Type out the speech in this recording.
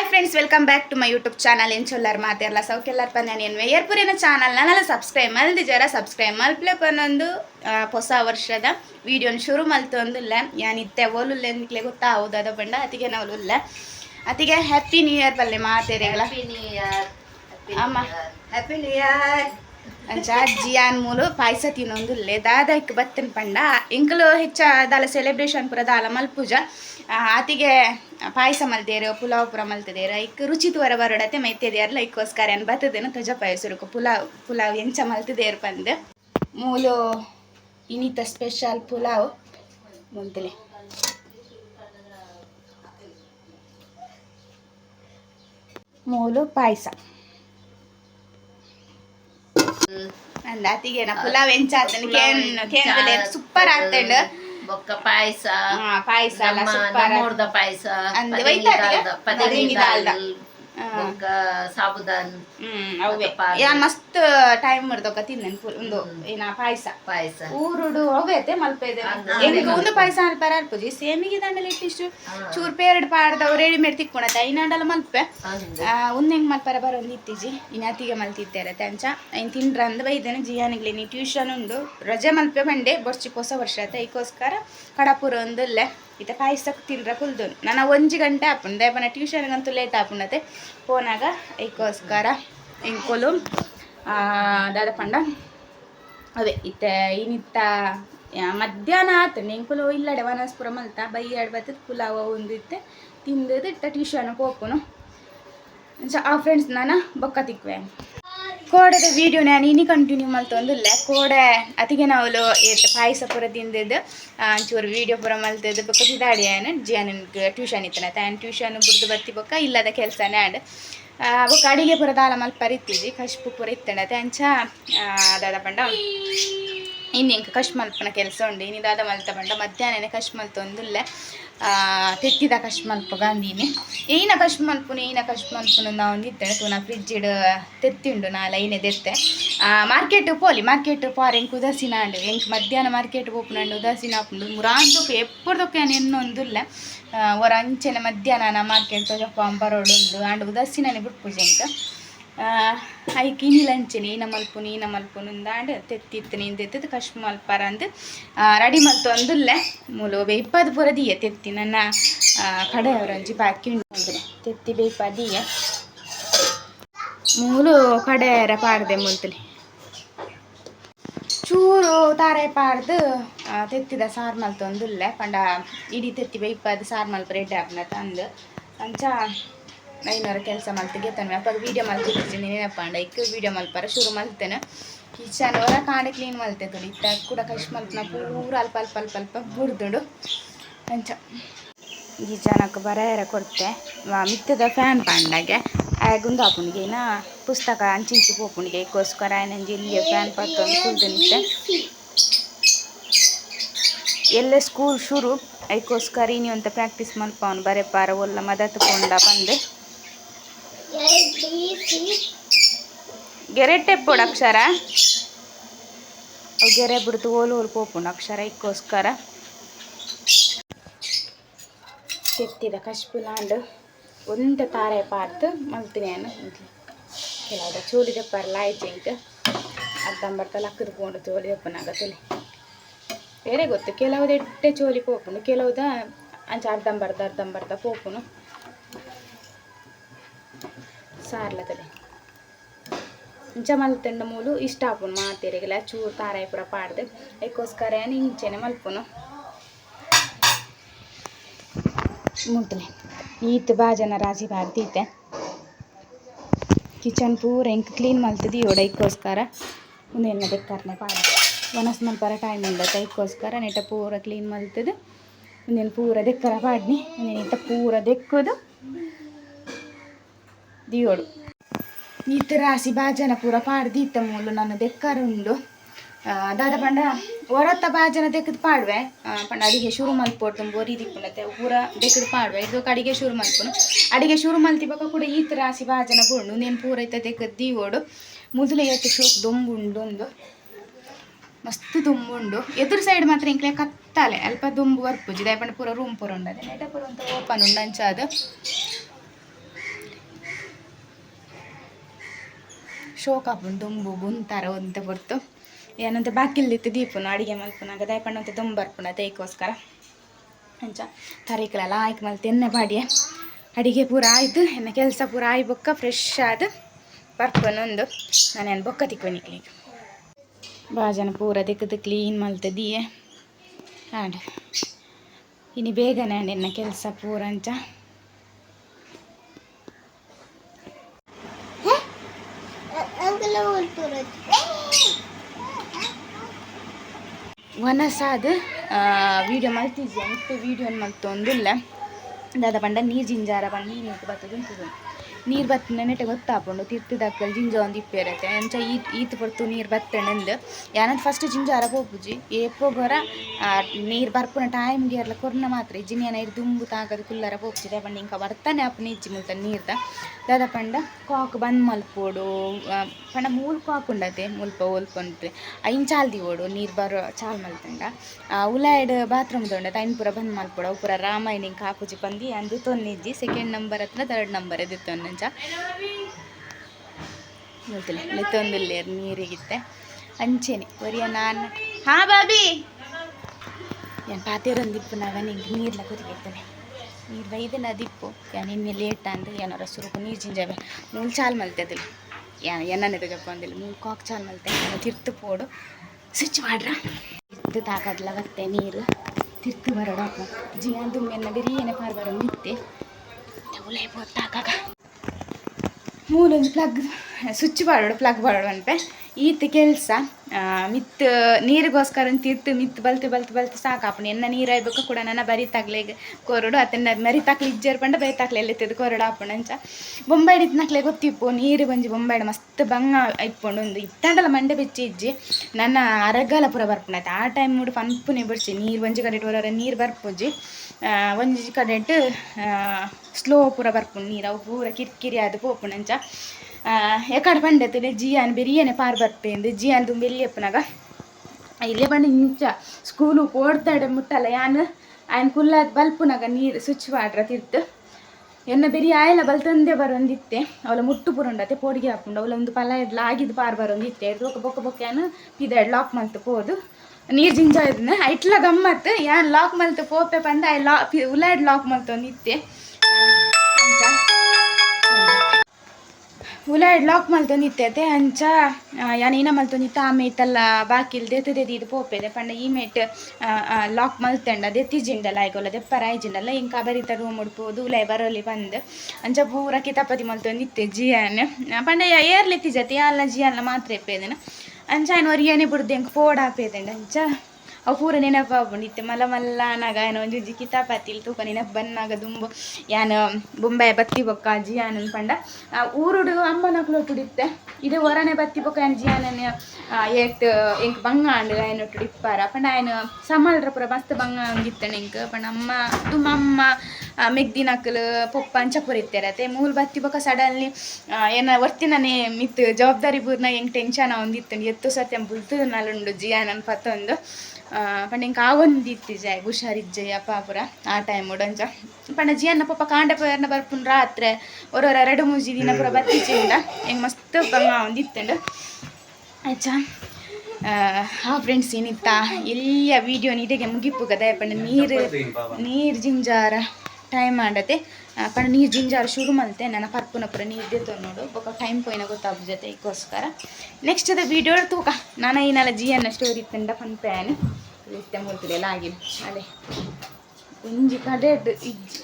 Hi friends welcome back to my YouTube channel. ಏನು ಚೊಲ್ಲರ್ ಮಾತೆಲ್ಲ ಸೌಕೆಲ್ಲರ್ ಪನ್ಯಾನ ಏನು ಏರ್ಪುರಿನ ಚಾನಲ್ ನಾನೆಲ್ಲ ಸಬ್ಸ್ಕ್ರೈಬ್ ಮಲ್ದಿ ಜರ ಸಬ್ಸ್ಕ್ರೈಬ್ ಮಲ್ಪ್ಲೆ ಪನ್ನೊಂದು ಹೊಸ ವರ್ಷದ ವಿಡಿಯೋನ ಶುರು ಮಲ್ತು ಅಂದಿಲ್ಲ ಯಾನಿತ್ತೆ ಓಲುಲ್ಲ ಎಂದ್ಕ್ಲೆ ಗೊತ್ತಾ? ಹೌದಾದ ಬಂಡ ಅತಿಗೆ ನಾವು ಅತಿಗೆ ಹ್ಯಾಪಿ ನ್ಯೂ ಇಯರ್ ಪಲ್ಲೆ ಮಾತೆರೆಗಳ. ಹ್ಯಾಪಿ ನ್ಯೂ ಇಯರ್ ಅಮ್ಮ. ಹ್ಯಾಪಿ ನ್ಯೂ ಇಯರ್ ಅಜ್ಜಿ ಮೂಲು ಪಾಯಸ ತಿನ್ನೊಂದು ದಾದ ಇಕ್ ಬತ್ತನ್ ಪಂಡ. ಇಂಕಲು ಹೆಚ್ಚ ದಾಲ ಸೆಲೆಬ್ರೇಷನ್ ಪುರ ದಾಲ ಆ, ಆತಿಗೆ ಪಾಯಸ ಮಲ್ತೇರು ಪುಲಾವ್ ಪುರ ಮಲ್ತದೇರ. ಇಕ್ ರುಚಿ ತೋರ ಬರೋಡತೆ ಮೈತೇದೇರಲ್ಲ ಇಕ್ಕೋಸ್ಕರ ಏನು ಬತ್ತದೇನು ತಜ ಪಾಯಸರುಕು. ಪುಲಾವ್ ಪುಲಾವ್ ಎಂಚ ಮಲ್ತದೇರ್ ಪಂದ್. ಮೂಲು ಇನಿತ ಸ್ಪೆಷಲ್ ಪುಲಾವ್. ಮುಂತಲೆ. ಮೂಲು ಪಾಯಸ. ಅಂದ ಅತಿಗೆನ ಪುಲಾವ್ ಎಂಚ ಸೂಪರ್ ಆಗ್ತಂಡ. ಬೊಕ್ಕ ಪಾಯಸ. ಪಾಯಸ ಪಾಯಸ. ಸಾಬುದಾನ್ ಅವೇ ಯಾ ಮಸ್ತ್ ಟೈಮ್ ಮಾಡ್ದೊಕ್ಕ ತಿನ್ನನ್ ಒಂದು ಏನ ಪಾಯಸ. ಪಾಯಸ. ಊರುಡು ಅವೈತೆ ಮಲ್ಪೆದೆ ಎಂಗ ಒಂದು ಪಾಯಸ ಅಲ್ಪಾರ ಅಲ್ಪುಜಿ ಸೇಮಿಗೆ ದಂಡಲ ಇಟ್ಟಿಷ್ಟು. ಚೂರ್ ಪೇರಡ್ ಪಾಡ್ದವ್ ರೆಡಿಮೇಡ್ ತಿಕ್ಕೊಣತ ಐನಾಡಲ ಮಲ್ಪೆ. ಒಂದು ಹೆಂಗ್ ಮಲ್ಪಾರ ಬರೋದು ಇತ್ತೀಜಿ. ಇನ್ನಾತಿಗೆ ಮಲ್ತಿದ್ದಾರೆ ತಂಚ. ಐನ್ ತಿಂಡ್ರ ಅಂದ ಬೈದೇನೆ ಜಿಯಾನಿಗ್ಲಿ. ನೀ ಟ್ಯೂಷನ್ ಉಂಡು. ರಜೆ ಮಲ್ಪೆ ಬಂಡೆ ಬರ್ಚಿ ಹೊಸ ವರ್ಷ ಆಯ್ತು ಐಕೋಸ್ಕರ ಕಡಾಪುರ ಒಂದುಲ್ಲೆ. ಇತ ಪಾಯಸಕ್ಕೆ ತಿನ್ರ ಕುಲ್ದು ನನ್ನ ಒಂಜಿ ಗಂಟೆ ಆಪುಂಡು. ದಯಪನ ಟ್ಯೂಷನ್ಗಂತೂ ಲೇಟ್ ಆಪುಂಡತೆ. ಫೋನಾಗ ಐಕೋಸ್ಕರ ಇಂಕೊಲು ದಾದ ಪಂಡ. ಅದೇ ಇತ್ತ ಇನ್ನಿತ್ತ ಮಧ್ಯಾಹ್ನ ಆತು ನಿಂಕುಲು ಇಲ್ಲಡೆ ವನಸ್ಪುರ ಮಲ್ತ. ಬೈ ಬತ್ತದ ಪುಲಾವ ಒಂದು ಇತ್ತೆ. ತಿಂದದ ಇಟ್ಟ ಟ್ಯೂಷನ್ ಹೋಗ್ಕೊನು ಆ ಫ್ರೆಂಡ್ಸ್ ನಾನು ಬೊಕ್ಕ ತಿಕ್ವೆ ಕೋಡದ ವಿಡಿಯೋ ನಾನು ಇನಿ ಕಂಟಿನ್ಯೂ ಮಲ್ತೊಂದುಲ್ಲ ಕೋಡೆ ಅತಿಗೆ ನಾವು ಏಟ್ ಪಾಯಸ ಪೂರ ತಿಂದಿದ್ದು. ಒಂಚೂರು ವಿಡಿಯೋ ಪೂರ ಮಲ್ತದ್ದು. ಬೊಕ್ಕ ಸಿದಾಡಿ ಏನು ಜಿಯಾನಿಗೆ ಟ್ಯೂಷನ್ ಇತ್ತನ ತಾನು ಟ್ಯೂಷನ್ ಬುರ್ದು ಬತ್ತಿ ಬೊಕ್ಕ ಇಲ್ಲದ ಕೆಲಸನೇ ಆಡ್. ಬೊಕ್ಕ ಅಡಿಗೆ ಪೂರ ದಾಲ ಮಲ್ಪರ್ ಇತ್ತಿದ್ದಿ ಕಶ್ಪು ಪೂರ ಇತ್ತಂಡ ಅಂಚ ದಾದ ಪಂಡ. ಇನ್ನು ಇಂಕ ಕಶ್ ಮಲ್ಪನ ಕೆಲಸ ಉಂಡು. ಇನ್ನು ದಾದ ಮಲ್ತ ಪಂಡ. ಮಧ್ಯಾಹ್ನ ಕಶ್ ಮಲ್ತೊಂದುಲ್ಲ ತೆತ್ತಿದ ಕಶ್ ಮಲ್ಪ ಗಾಂಧಿನಿ. ಏನ ಕಶ್ ಮಲ್ಪುನು ಏನ ಕಶ್ ಮಲ್ಪುನು ನಾವು ನಿತ್ತೇನೆ ತೂನ ಫ್ರಿಜ್ ಇಡ್ ತೆತ್ತಿಂಡು ನಾ ಲೈನೆ ತೆತ್ತೆ ಮಾರ್ಕೆಟ್ ಪೋಲಿ ಮಾರ್ಕೆಟ್ ಪಾರ್ ಎಂಕ್ ಉದಾಸೀನ ಅಂಡು ಎಂಕ್ ಮಧ್ಯಾಹ್ನ ಮಾರ್ಕೆಟ್ ಪೋಪುನಂಡು ಉದಾಸೀನ ಆಪುಂಡು ಮುರಾಂದೊಕ್ಕೆ ಎಪ್ಪಡ್ದೊಕ್ಕೆ ಎನ್ನೊಂದುಲ್ಲ ಒರ ಅಂಚೆನೆ ಮಧ್ಯಾಹ್ನ ಮಾರ್ಕೆಟ್ ತೊಜಪ್ಪ ಬರೋಡುಂಡು ಆಂಡ್ ಉದಾಸೀನನೆ ಬಿಟ್ಪುಜೆ ಎಂಕ. ಐಕ್ ನಿಲಂಚಿನಿ ನಮ್ಮಲ್ಪುನಿ ಮಲ್ಪುನು ಈನ ಮಲ್ಪುನು ಅಂದಾಂಡ್ ತೆತ್ತಿತ್ತು ನೀನು ತೆತ್ತದು ಕಶ್ ಮಲ್ಪಾರ ಅಂದ್ ರೆಡಿ ಮಲ್ತು ಅಂದುಲ್ಲೆ. ಮೂಲು ಬೇಯ್ಪದ ಪೂರ ದಿಯ ತೆತ್ತಿ, ನನ್ನ ಕಡೆಯವರಂಜಿ ಬಾಕಿ ಉಂಡು ತೆತ್ತಿ ಬೇಯ್ಪ ದಿಯ. ಮೂಲು ಕಡೆಯರ ಪಾಡ್ದೆ ಮುಂತಲಿ. ಚೂರು ತಾರೆ ಪಾಡ್ದು ತೆತ್ತಿದ ಸಾರು ಮಲ್ತೊಂದುಲ್ಲೆ ಪಂಡ ಇಡೀ ತೆತ್ತಿ ಬೇಪದ ಸಾರು ಮಲ್ಪ ರೆಡ್ಡಿ ತಂದು. ಅಂಚ ಐನೂರ ಕೆಲಸ ಮಲ್ತಿಗೆ ತನ್ನ ಅಪ್ಪ ವೀಡಿಯೋ ಮಲ್ತಿದ್ದೀನಿ ಅಂಡ ಇಕ್ಕ ವೀಡಿಯೋ ಮಲ್ಪಾರ ಶುರು ಮಲ್ತೇನೆ ಕಿಚನ್ ಹೊರ ಕಾಂಡೆ ಕ್ಲೀನ್ ಮಲ್ತೆ ತೊಡಿ. ಇತ್ತ ಕೂಡ ಕಶ್ ಮಲ್ಪನ ಪೂರ ಅಲ್ಪ ಅಲ್ಪ ಅಲ್ಪ ಅಲ್ಪ ಬುಡ್ದುಡು ಅಂಚ. ಈ ಜನಕ್ಕೆ ಬರೆಯರ ಕೊಡ್ತೆ. ಮಿತ್ತದ ಫ್ಯಾನ್ ಪಾಂಡಾಗೆ ಆಗುಂದು ಆಪುನಿಗೆ ಇನ್ನ ಪುಸ್ತಕ ಅಂಚಿಂಚಿ ಪೋಪುಣಿಗೆ ಇಕ್ಕೋಸ್ಕರ ಏನಂಜಿ ಇಲ್ಲಿಗೆ ಫ್ಯಾನ್ ಪತ್ತೊಂದು ಕುಲ್ದು ನಿಂತೆ. ಎಲ್ಲ ಸ್ಕೂಲ್ ಶುರು ಐಕೋಸ್ಕರ ಇನಿ ಅಂತ ಪ್ರಾಕ್ಟೀಸ್ ಮಲ್ಪವನು ಬರೆಪಾರ ಒಲ್ಲ ಮದತ್ ಕೊಂಡ ಬಂದು ಗೆರೆಟ್ಟೆ ಪೋಡು ಅಕ್ಷರ ಗೆರೆ ಬಿಡ್ತು ಓಲು ಓಲ್ ಪೋಪುಂಡು. ಅಕ್ಷರ ಇಕ್ಕೋಸ್ಕರ. ತೆತ್ತಿದ ಕಶ್ಪುಲಾಂಡು. ಒಂದು ತಾರೆ ಪಾರ್ತು ಮಲ್ತೀನಿ ನಾನು ಕೆಲವುದ ಚೋಲಿ ದೆಪ್ಪರಲ್ಲ ಆಯ್ತು ಇಂಕ ಅರ್ಧಂಬರ್ಧ ಲಕ್ಕದ ಪೋಂಡು ಚೋಲಿ ದೆಪ್ಪನಾಗ ತುಲಿ. ಬೇರೆ ಗೊತ್ತು, ಕೆಲವುದ ಎಟ್ಟೆ ಚೋಲಿ ಪೋಪುಂಡು, ಕೆಲವುದ ಅಂಚ ಅರ್ಧಂಬರ್ಧ ಅರ್ಧಂಬರ್ಧ ಪೋಪುನು ಸಾರ್ಲ ತಲೆ ಇಂಚ ಮಲ್ತಂಡ ಮೂಲು ಇಷ್ಟ ಆಪುನು ಮಾತೇರಿಗೆಲ್ಲ ಚೂರು ತಾರಾಯಿ ಪುರ ಪಾಡ್ದು. ಅದಕ್ಕೋಸ್ಕರ ಏನು ಇಂಚೆನೆ ಮಲ್ಪುನು. ಮುಟ್ಲೆ ಈತ್ ಬಾಜನ ರಾಜಿ ಬಾರ್ದೀತೆ. ಕಿಚನ್ ಪೂರ ಹೆಂಗ್ ಕ್ಲೀನ್ ಮಲ್ತದಿ ಒಡೈಕೋಸ್ಕರ ಮುಂದೇನ ಬೆಕ್ಕರ್ನೆ ಪಾಡ ಒನಸ್ ಮಲ್ಪರ ಟೈಮ್ ಉಂಡತ್ತೆ ಇಕ್ಕೋಸ್ಕರ ನೆಟ್ಟ ಪೂರ ಕ್ಲೀನ್ ಮಲ್ತದು. ಮುಂದೇನು ಪೂರ ದೆಕ್ಕರ ಪಾಡ್ನಿ. ಮುಂದೆ ಪೂರ ದೆಕ್ಕುದು. ರಾಸಿ ಬಾಜನ ಪೂರ ಪಾಡ್ದಿತ್ತ ಮೂಲು ನನ್ನ ದೆಕ್ಕರ ಉಂಡು ಆ, ದಾದ ಪಂಡ ಹೊರತ್ತ ಬಾಜನ ದೆಕ್ಕದ ಪಾಡ್ವೆ. ಪಂಡ ಅಡಿಗೆ ಶುರು ಮಲ್ಪೊಟ್ಟು ಬೋರಿ ದಿಪ್ಪುನತ್ತೆ ಪೂರ ದೆಕ್ಕದ ಪಾಡ್ವೆ. ಇದು ಅಡಿಗೆ ಶುರು ಮಲ್ಪುನು. ಅಡಿಗೆ ಶುರು ಮಲ್ತಿಬಾಕ ಕೂಡ ಈತ ರಾಸಿ ಬಾಜನ ಬುಂಡು ನೇನು ಪೂರ ಐತೆ ದೆಕ್ಕದ ದೀವೋಡು ಮುದುಲೆ ಎತ್ತು ಶೋಕ್ ದೊಂಬುಂಡು ಒಂದು ಮಸ್ತ್ ದುಂಬುಂಡು. ಎದುರು ಸೈಡ್ ಮಾತ್ರ ಇಂಕ್ಲೆ ಕತ್ತಾಲೆ. ಅಲ್ಪ ದುಂಬು ವರ್ಪುಜಿ. ದಯಪಂಡ ಪೂರ ರೂಮ್ ಪೂರ ಉಂಡದೆ. ನೆಟ ಪೂರ ಅಂತ ಓಪನ್ ಉಂಡು ಶೋಕ್ ಹಾಪುಂಡು ದುಂಬು ಬುಂತಾರ ಅಂತ ಬರ್ತು ಏನಂತ ಬಾಕಿಲ್ಲಿತ್ತು ದೀಪನು, ಅಡುಗೆ ಮಲ್ಪುನಾಗ ದಯಪಣ್ಣ ಅಂತ ದುಂಬು ಬರ್ಪುಣ ತೈಕೋಸ್ಕರ ಅಂಚ ತರೀಕಲೆಲ್ಲ ಆಯ್ಕೆ ಮಲ್ತು, ಎಣ್ಣೆ ಬಾಡಿಯ. ಅಡಿಗೆ ಪೂರ ಆಯ್ತು ಎನ್ನ ಕೆಲಸ ಪೂರ ಆಯ್, ಬೊಕ್ಕ ಫ್ರೆಶ್ ಆದ ಬರ್ಪನೊಂದು ನಾನೇನು ಬೊಕ್ಕ ತಿಕ್ಕೊನಿಕ್ಲಿಕ್ಕೆ ಬಾಜನ ಪೂರ ತೆಗೆದು ಕ್ಲೀನ್ ಮಲ್ತದೀಯ ಆಡ. ಇನ್ನು ಬೇಗನೆ ಎನ್ನ ಕೆಲಸ ಪೂರ ಅಂಚ ವನಸಾದ ವೀಡಿಯೋ ಮಲ್ತಿದ್ದೆ ಮತ್ತೆ ವೀಡಿಯೋ ಮಲ್ತೊಂದಿಲ್ಲ ದಾದ ಪಂಡ ನೀರು ಜಿಂಜಾರ ಬಂದು ನೀರು ಬರ್ತದೆ ಉಂಟು ನೀರು ಬತ್ತ ನೆಟ್ಟೆ ಗೊತ್ತಾಪುಂಡು. ತಿರ್ತದಾಕಲ್ ಜಿಂಜ ಒಂದು ಇಪ್ಪೇರತ್ತೆ ಅಂಚ ಈತ್ ಈತ್ ಬರ್ತು ನೀರು ಎಂದು ಯಾನಂತ ಫಸ್ಟ್ ಜಿಂಜಾರ ಪೋಪುಜಿ. ಏಪೋಗೊರ ನೀರು ಬರ್ಪುನ ಟೈಮ್ ಎಲ್ಲ ಕೊರ್ನ ಮಾತ್ರ ಇಜ್ಜಿನ ಏನ ಇರು ದುಂಬು ತಾಗದು ಕುಲ್ಲರ ಪೋಪುಜಿ. ದೇ ಇಂಕ ಬರ್ತಾನೆ ಅಪ್ಪನ ಇಜ್ಜಿ ಮುಲ್ತ ನೀರ್ದ. ದಾದ ಪಂಡ ಕಾಕ್ ಬಂದ್ ಮಲ್ಪೋಡು. ಪಂಡ ಮೂಲ್ ಕಾಕ್ ಉಂಡತೆ, ಮುಲ್ಪ ಓಲ್ಪೊಂಡ್ರೆ ಐನ್ ಚಾಲ್ದಿ ಓಡು, ನೀರು ಬರೋ, ಚಾಲ್ ಮಲ್ತಂಡ. ಉಲಾಯ್ಡ್ ಬಾತ್ರೂಮ್ ತೊಂಡ ಐನ್ ಪೂರ ಬಂದ್ ಮಲ್ಪೋಡು. ಪೂರ ರಾಮಾಯಣ ಇಂಕ ಹಾಕುಜಿ ಬಂದು ಅಂದು ತೊನ್ನಿಜ್ಜಿ. ಸೆಕೆಂಡ್ ನಂಬರ್ ಹತ್ರ ತರ್ಡ್ ನಂಬರ್ ಎದ್ದು ತೊನ್ನಂಚ ಗೊತ್ತಿಲ್ಲ ನೀರಿಗಿತ್ತೆ. ಅಂಚೆನೆ ಒರಿಯ ನಾನು. ಹಾ, ಬಾಬಿ. ಏನು ಪಾತೆರೊಂದಿಪ್ಪು ನಾವ, ನಿಂಗೆ ನೀರ್ಲ ಕುದಿಗಿರ್ತಾನೆ ನೀರು ಬೈದನ ದಿಪ್ಪು. ಏನು ಇನ್ನೇ ಲೇಟ್ ಅಂದ್ರೆ ಏನಾರ ಸುರುಕು, ನೀರು ಜಿಂಜಾವೆ. ಮೂಲ್ ಚಾಲ್ ಮಲ್ತದಿಲ್ಲ ಯಾ ಜಪ್ಪ ಅಂದಿಲ್ಲ. ಮೂಲ್ ಕಾಕ್ ಚಾಲ್ ಮಲ್ತೆ. ತಿರ್ತು ಪೋಡು. ಸ್ವಿಚ್ ಮಾಡ್ರ. ತಿರ್ತು ತಾಕದ್ಲ ಬತ್ತೆ ನೀರು. ತಿರ್ತು ಬರೋಡ ಜಿಯಾನ್ ದುಮ್ಮೆನ್ನ ಬಿರಿ ಪಾರ್ ಬರೋ ನಿತ್ತೆ ಉಲೈ ಪೋತ್ತಾಕಾಗ ಮೂಲೊಂದು ಪ್ಲಗ್ ಸ್ವಿಚ್ ಬಾಡೋಡು ಪ್ಲಗ್ ಬಾಡೋಡು ಅನ್ಪೆ ಈತ ಕೆಲಸ ಮಿತ್ ನೀರಿಗೋಸ್ಕರ ತಿರ್ತು ಮಿತ್ ಬಲ್ತು ಬಲ್ತು ಬಲ್ತು ಸಾಕಾಪುಣ ಎನ್ನ ನೀರು ಆಯ್ಬೇಕು ಕೂಡ ನನ್ನ ಬರಿ ತಗ್ಲೆ ಕೊರಡು ಅತನ್ನ ಮರಿ ತಕ್ಲಿ ಇಜ್ಜರ್ ಪಂಡ ಬರಿ ಎಲ್ಲ ತೆದು ಕೊರಡು ಅಪ್ಪಣ ಅಂಚ. ಬೊಂಬಾಯಿ ಇದ್ನಾಕ್ಲೆ ಗೊತ್ತಿಪ್ಪು ನೀರು ಗೊಂಜಿ ಬೊಂಬಾಯಿ ಮಸ್ತ್ ಬಂಗ ಇಪ್ಪೊಂಡು ಒಂದು. ಇತ್ತಂಡಲ ಮಂಡೆ ಬೆಚ್ಚಿ ಇಜ್ಜಿ ನನ್ನ ಅರಗಾಲ ಪೂರ ಬರ್ಪುಣಾಯ್ತು ಆ ಟೈಮ್ ನೋಡಿ ಪನ್ಪುನೆ ಬಿಡ್ಸಿ ನೀರು ಒಂಜಿ ಕಡೆ ಹೊರ ನೀರು ಬರ್ಪುಜಿ ಆ, ಒಂಜಿ ಕಡೆ ಸ್ಲೋ ಪೂರ ಬರ್ಪುಂಡು ನೀರು. ಅವು ಪೂರ ಕಿರಿಕಿರಿ ಅದು ಪೋಪುಣಂಚ ಎಕಡೆ ಪಂಡತಲೆ ಜಿಯಾನ್ ಬೆರಿಯನೆ ಪಾರ್ ಬರ್ಪೇಂದು ಜಿಯಾನ್ ತುಂಬ ಎಲ್ಲಿ ಅಪ್ಪನಾಗ ಇಲ್ಲೇ ಇಂಚ ಸ್ಕೂಲು ಓಡ್ತಾಡೆ ಮುಟ್ಟಲ್ಲ. ಯಾನ್ ಆಯ್ನ ಕುಲ್ಲ ಬಲ್ಪುನಾಗ ನೀರು ಸ್ವಿಚ್ ವಾಟ್ರ ತಿರ್ತು ಎನ್ನ ಬೆರಿ ಆಯಲ ಬಲ್ತಂದೆ ಬರೊಂದಿತ್ತೆ ಅವಳ ಮುಟ್ಟು ಪುರುಂಡತೆ ಪೋಡಿಗೆ ಹಾಕೊಂಡು ಅವಳ ಒಂದು ಪಲ ಎಡ್ಲ ಆಗಿದ್ದು ಪಾರ್ ಬರೊಂದಿತ್ತೆ ಎಡ್ದು ಬೊಕ್ಕ ಬೊಕ್ಕ ಬೊಕ್ಕ ಲಾಕ್ ಮಲ್ತು ಪೋದು. ನೀರು ಜಿಂಜ ಇದನ್ನ ಐಟ್ಲ ಗಮ್ಮತ್. ಯಾನ್ ಲಾಕ್ ಮಲ್ತು ಪೋಪೆ ಪಂದ ಐ ಲಾ ಉಲಾಯ್ಡ್ ಲಾಕ್ ಮಲ್ತೊಂದಿತ್ತೆ ಅಂಚ. ಉಲಾಡ್ ಲಾಕ್ ಮಲ್ತೊಂದಿತ್ತೆ ಅಂಚ ಯಾನೇನ ಮಲ್ತೊಂದಿತ್ತ ಆ ಮೇಟಲ್ಲ ಬಾಕಿಲ್ ದೆತ್ತು ದೆದಿದು ಪೋಪೆದೆ ಪಂಡ ಈ ಮೇಟ್ ಲಾಕ್ ಮಲ್ತಂಡ ದೆತ್ತಿಜಿಂಡಲ ಆಯ್ಗೊಲ್ಲ ದೆಪ್ಪರ ಆಯ್ಜಿಂಡಲ್ಲ ಇಂಕ ಬರಿತ ರೂಮ್ ಉಡ್ಬೋದು ಉಲಾಯ್ ಬರೋಲಿ ಬಂದು ಅಂಚ ಪೂರ ಕಿತಾಪತಿ ಮಲ್ತೊಂದಿತ್ತೆ ಜಿಯಾನ್ ಪಂಡ ಏರ್ಲೆತ್ತಿ ಜತೆ ಅಲ್ಲ ಜಿಯಲ್ಲ ಮಾತ್ರ ಎಪ್ಪೇದೇನ ಅಂಚ ಏನು ಒರಿಯೇನೆ ಬಿಡ್ದು ಹೆಂಗೆ ಪೋಡಾಪೇದಂಡ ಅಂಚ ಪೂರ ನೆನಪು ನಿತ್ಯ ಮಲ್ಲ ಮಲ್ಲ ನಾಗ, ಏನೋ ಒಂಜಿ ಒಂಜಿ ಕಿತಾಪಾತಿಲ್ ತೂಕ ನೆನಪು ಬಂದಾಗ ದುಂಬು. ಯಾನು ಬೊಂಬೆ ಬತ್ತಿ ಬೊಕ್ಕ ಜಿಯಾನ್ ಪಂಡ. ಊರುಡು ಅಮ್ಮನಕ್ಲು ಇದೆ ಇದು ಬತ್ತಿ ಬೊಕ್ಕ ಏನು ಜಿಯಾನನ್ ಏಟ್, ಎಂಕ್ ಬಂಗ ಅಂಡ್ ಏನು ತುಡಿಪ್ಪಾರ ಪಂಡ ಏನು ಸಮಾಲ್ರ ಪೂರ ಮಸ್ತ್ ಬಂಗ ಅಂಗಿತ್ತಣ ಎಂಕ್ ಪಂಡ ಅಮ್ಮ ತುಂಬ ಅಮ್ಮ ಮೆಗ್ದಿನಕ್ಲು ಪೊಪ್ಪ ಅಂಚ ಪುರಿತ್ತೆರತೆ ಮೂಲ ಬತ್ತಿ ಬೊಕ್ಕ ಸಡನ್ಲಿ ಏನ ಒರ್ತಿನೇ ಮಿತ್ ಜವಾಬ್ದಾರಿ ಪೂರ್ನ ಹೆಂಗೆ ಟೆನ್ಷನ್ ಹೊಂದಿತ್ತು ಎತ್ತು ಸತ್ಯ ಬುಲ್ತು ಜಿ ಜಿಯಾನನ್ ಪತ್ತೊಂದು. ಪಂಡ ಇಂಕ ಜಯ ಜಾಯ್ ಜಯ ಪಾಪುರ ಆ ಟೈಮ್ ಉಡಂಜ ಪಂಡ ಜಿಯನ್ನ ಪಾಪ ಕಾಂಡೆ ಪೋಯರ್ನ ಬರ್ಪುನ್ ರಾತ್ರೆ ಒರೊರ ಎರಡು ಮೂಜಿ ದಿನ ಪೂರ ಬತ್ತಿಚಿಂದ ಹೆಂಗ್ ಮಸ್ತ್ ಬಂಗ ಒಂದಿತ್ತಂಡು. ಆಯ್ತಾ ಹಾ ಫ್ರೆಂಡ್ಸ್ ಏನಿತ್ತ? ಎಲ್ಲಿಯ ವಿಡಿಯೋ ನೀಟಿಗೆ ಮುಗಿಪು ಕದ ಪಂಡ ನೀರು ನೀರು ಜಿಂಜಾರ ಟೈಮ್ ಮಾಡತ್ತೆ ಆ, ಪಂಡ ನೀರು ಜಿಂಜಾರ ಶುರು ಮಲ್ತೆ. ನನ್ನ ಪರ್ಪುನ ಪುರ ನೀರು ದೇತೋ ನೋಡು. ಬೊಕ್ಕ ಟೈಮ್ ಪೋಯಿನ ಗೊತ್ತಾಗ ಜೊತೆ ಇಕ್ಕೋಸ್ಕರ ನೆಕ್ಸ್ಟ್ ಅದ ವಿಡಿಯೋ ತೂಕ. ನಾನು ಏನಲ್ಲ ಜಿಯನ್ನ ಸ್ಟೋರಿ ತಂಡ ಪನ್ಪೇನು ಮುಲ್ತದೆ ಎಲ್ಲ ಆಗಿದೆ ಅದೇ. ಒಂಜಿ ಕಡೆ ಇಜ್ಜಿ.